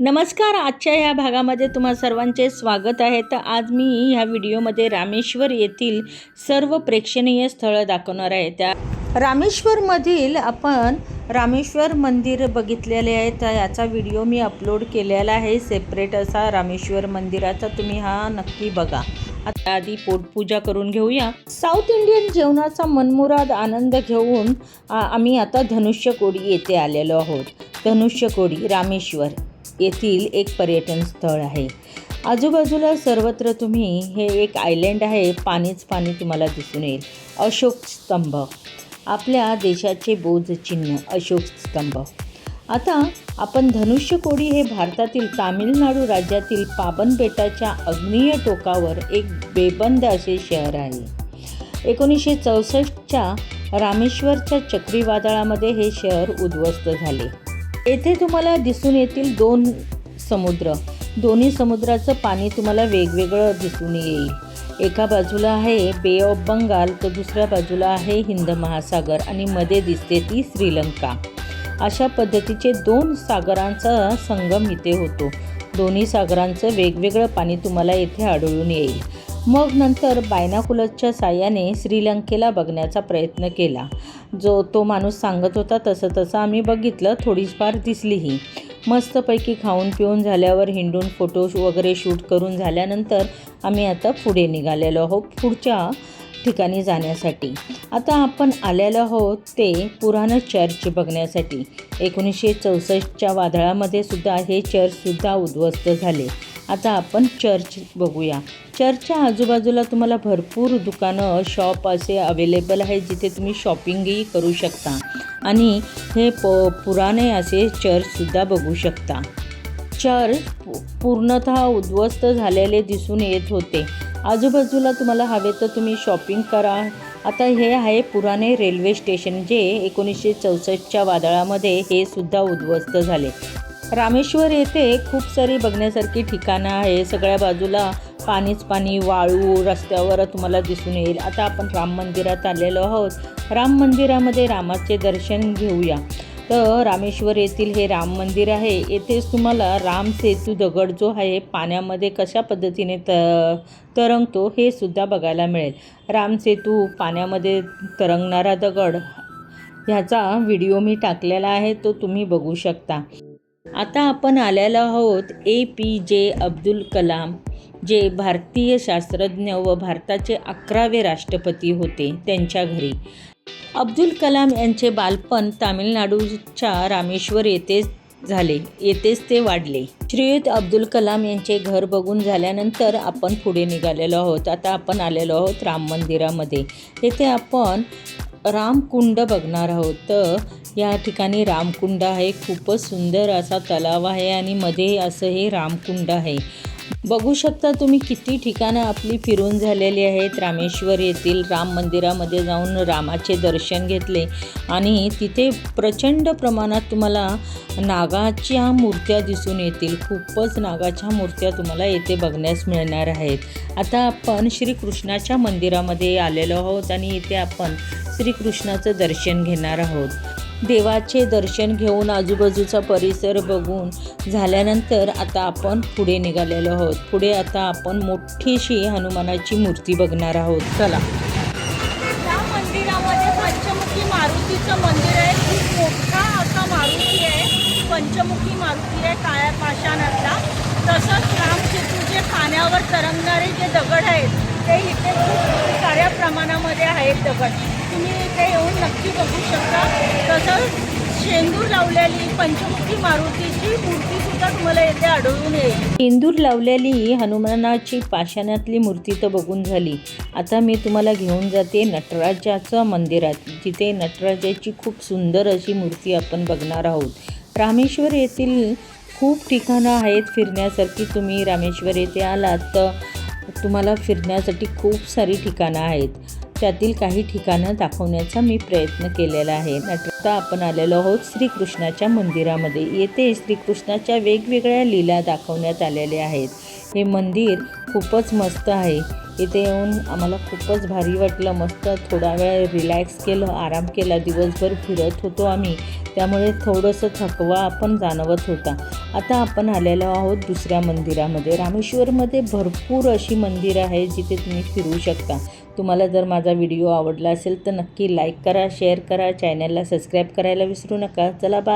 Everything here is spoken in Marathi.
नमस्कार आजच्या ह्या भागामध्ये तुम्हा सर्वांचे स्वागत आहे. तर आज मी ह्या व्हिडिओमध्ये रामेश्वर येथील सर्व प्रेक्षणीय स्थळं दाखवणार आहे. त्या रामेश्वरमधील आपण रामेश्वर मंदिर बघितलेले आहे. तर याचा व्हिडिओ मी अपलोड केलेला आहे. सेपरेट असा रामेश्वर मंदिराचा तुम्ही हा नक्की बघा. आता आधी पोटपूजा करून घेऊया. साऊथ इंडियन जेवणाचा मनमुराद आनंद घेऊन आम्ही आता धनुष्यकोडी येथे आलेलो आहोत. धनुष्यकोडी रामेश्वर. येथील एक पर्यटन स्थळ आहे. आजूबाजूला सर्वत्र तुम्ही हे एक आयलँड आहे पाणीच पाणी तुम्हाला दिसून येईल. अशोक स्तंभ. आपल्या देशाचे बोध चिन्ह अशोक स्तंभ. आता आपण धनुष्यकोडी हे भारतातील तामिळनाडू राज्यातील पाबन बेटाच्या अग्नीय टोकावर एक बेबंद असे शहर आहे. एकोणीसशे चौसष्टच्या रामेश्वरच्या चक्रीवादळामध्ये हे शहर उद्ध्वस्त झाले. येथे तुम्हाला दिसून येतील दोन समुद्र. दोन्ही समुद्राचं पाणी तुम्हाला वेगवेगळं दिसून येईल. एका बाजूला आहे बे ऑफ बंगाल तर दुसऱ्या बाजूला आहे हिंद महासागर आणि मध्ये दिसते ती श्रीलंका. अशा पद्धतीचे दोन सागरांचा संगम इथे होतो. दोन्ही सागरांचं वेगवेगळं पाणी तुम्हाला येथे आढळून येईल. मग नंतर बायनाकुलसच्या साह्याने श्रीलंकेला बघण्याचा प्रयत्न केला. जो तो माणूस सांगत होता तसं तसं आम्ही बघितलं थोडीफार दिसलीही. मस्तपैकी खाऊन पिऊन झाल्यावर हिंडून फोटो वगैरे शूट करून झाल्यानंतर आम्ही आता पुढे निघालेलो आहोत पुढच्या ठिकाणी जाण्यासाठी. आता आपण आलेलो आहोत ते पुराण चर्च बघण्यासाठी. एकोणीसशे चौसष्टच्या वादळामध्ये सुद्धा हे चर्चसुद्धा उद्ध्वस्त झाले. आता आपण चर्च बघूया. चर्चच्या आजूबाजूला तुम्हाला भरपूर दुकानं शॉप असे अवेलेबल आहे जिथे तुम्ही शॉपिंगही करू शकता. आणि हे प पुराणे असे चर्चसुद्धा बघू शकता. चर्च पूर्णत पूर्णतः उद्ध्वस्त झालेले दिसून येत होते. आजूबाजूला तुम्हाला हवे तर तुम्ही शॉपिंग करा. आता हे आहे पुराणे रेल्वे स्टेशन जे एकोणीसशे चौसष्टच्या वादळामध्ये हे सुद्धा उद्ध्वस्त झाले. रामेश्वर येथे खूप सारी बघण्यासारखी ठिकाणं आहे सगळ्या बाजूला पाणीच पाणी वाळू रस्त्यावर तुम्हाला दिसून येईल. आता आपण राम मंदिरात आलेलो आहोत. राम मंदिरामध्ये रामाचे दर्शन घेऊया. तर रामेश्वर येथील हे राम मंदिर आहे. येथेच तुम्हाला राम सेतू दगड जो आहे पाण्यामध्ये कशा पद्धतीने त तरंगतो हे सुद्धा बघायला मिळेल. राम सेतू पाण्यामध्ये तरंगणारा दगड ह्याचा व्हिडिओ मी टाकलेला आहे तो तुम्ही बघू शकता. आता आपण आलेलो आहोत ए पी जे अब्दुल कलाम जे भारतीय शास्त्रज्ञ व भारताचे अकरावे राष्ट्रपती होते त्यांच्या घरी. अब्दुल कलाम यांचे बालपण तामिळनाडूच्या रामेश्वर येथे झाले येथेच ते वाढले. श्रीयुत अब्दुल कलाम यांचे घर बघून झाल्यानंतर आपण पुढे निघालेलो आहोत. आता आपण आलेलो आहोत राम मंदिरामध्ये. येथे आपण रामकुंड बघणार आहोत. तर या ठिकाणी रामकुंड आहे. खूपच सुंदर असा तलाव आहे आणि मध्ये असं हे रामकुंड आहे. बघू शकता तुम्ही किती ठिकाणं आपली फिरून झालेली आहेत. रामेश्वर येथील राम मंदिरामध्ये जाऊन रामाचे दर्शन घेतले. आणि तिथे प्रचंड प्रमाणात तुम्हाला नागाच्या मूर्त्या दिसून येतील. खूपच नागाच्या मूर्त्या तुम्हाला येथे बघण्यास मिळणार आहेत. आता आपण श्रीकृष्णाच्या मंदिरामध्ये आलेलो आहोत आणि इथे आपण श्रीकृष्णाचं दर्शन घेणार आहोत. देवाचे दर्शन घेऊन आजूबाजूचा परिसर बघून झाल्यानंतर आता आपण पुढे निघालेलो आहोत. पुढे आता आपण मोठीशी हनुमानाची मूर्ती बघणार आहोत. चला. या मंदिरामध्ये पंचमुखी मारुतीचं मंदिर आहे. खूप मोठा असा मारुती आहे. पंचमुखी मारुती आहे काळ्या पाषाणातला. तसंच रामसेतू जे पाण्यावर तरंगणारे जे दगड आहेत ते इथे खूप साऱ्या प्रमाणामध्ये आहेत दगड. तुम्ही इथे येऊन नक्की बघू शकता. तसंच शेंदूर लावलेली पंचमुखी मारुतीची मूर्तीसुद्धा तुम्हाला येथे आढळून येईल. इंदूर लावलेली हनुमानाची पाषाणातली मूर्ती तर बघून झाली. आता मी तुम्हाला घेऊन जाते नटराजाचं मंदिरात. जिथे नटराजाची खूप सुंदर अशी मूर्ती आपण बघणार आहोत. रामेश्वर येथील खूप ठिकाणं आहेत फिरण्यासारखी. तुम्ही रामेश्वर येथे आलात तर तुम्हाला फिरण्यासाठी खूप सारी ठिकाणं आहेत. त्यातील काही ठिकाणं दाखवण्याचा मी प्रयत्न केलेला आहे. आता आपण आलेलो आहोत श्रीकृष्णाच्या मंदिरामध्ये. येथे श्रीकृष्णाच्या वेगवेगळ्या लीला दाखवण्यात आलेल्या आहेत. हे मंदिर खूपच मस्त आहे. इथे येऊन आम्हाला खूपच भारी वाटलं. मस्त थोडा वेळ रिलॅक्स केलं आराम केला. दिवसभर फिरत होतो आम्ही. त्यामुळे थोडंसं थकवा आपण जाणवत होता. आता आपण आलेलो आहोत दुसऱ्या मंदिरामध्ये. रामेश्वरमध्ये भरपूर अशी मंदिरं आहेत जिथे तुम्ही फिरू शकता. तुम्हाला जर माझा व्हिडिओ आवडला असेल तर नक्की लाईक करा शेअर करा चॅनलला सबस्क्राईब करायला विसरू नका. चला बा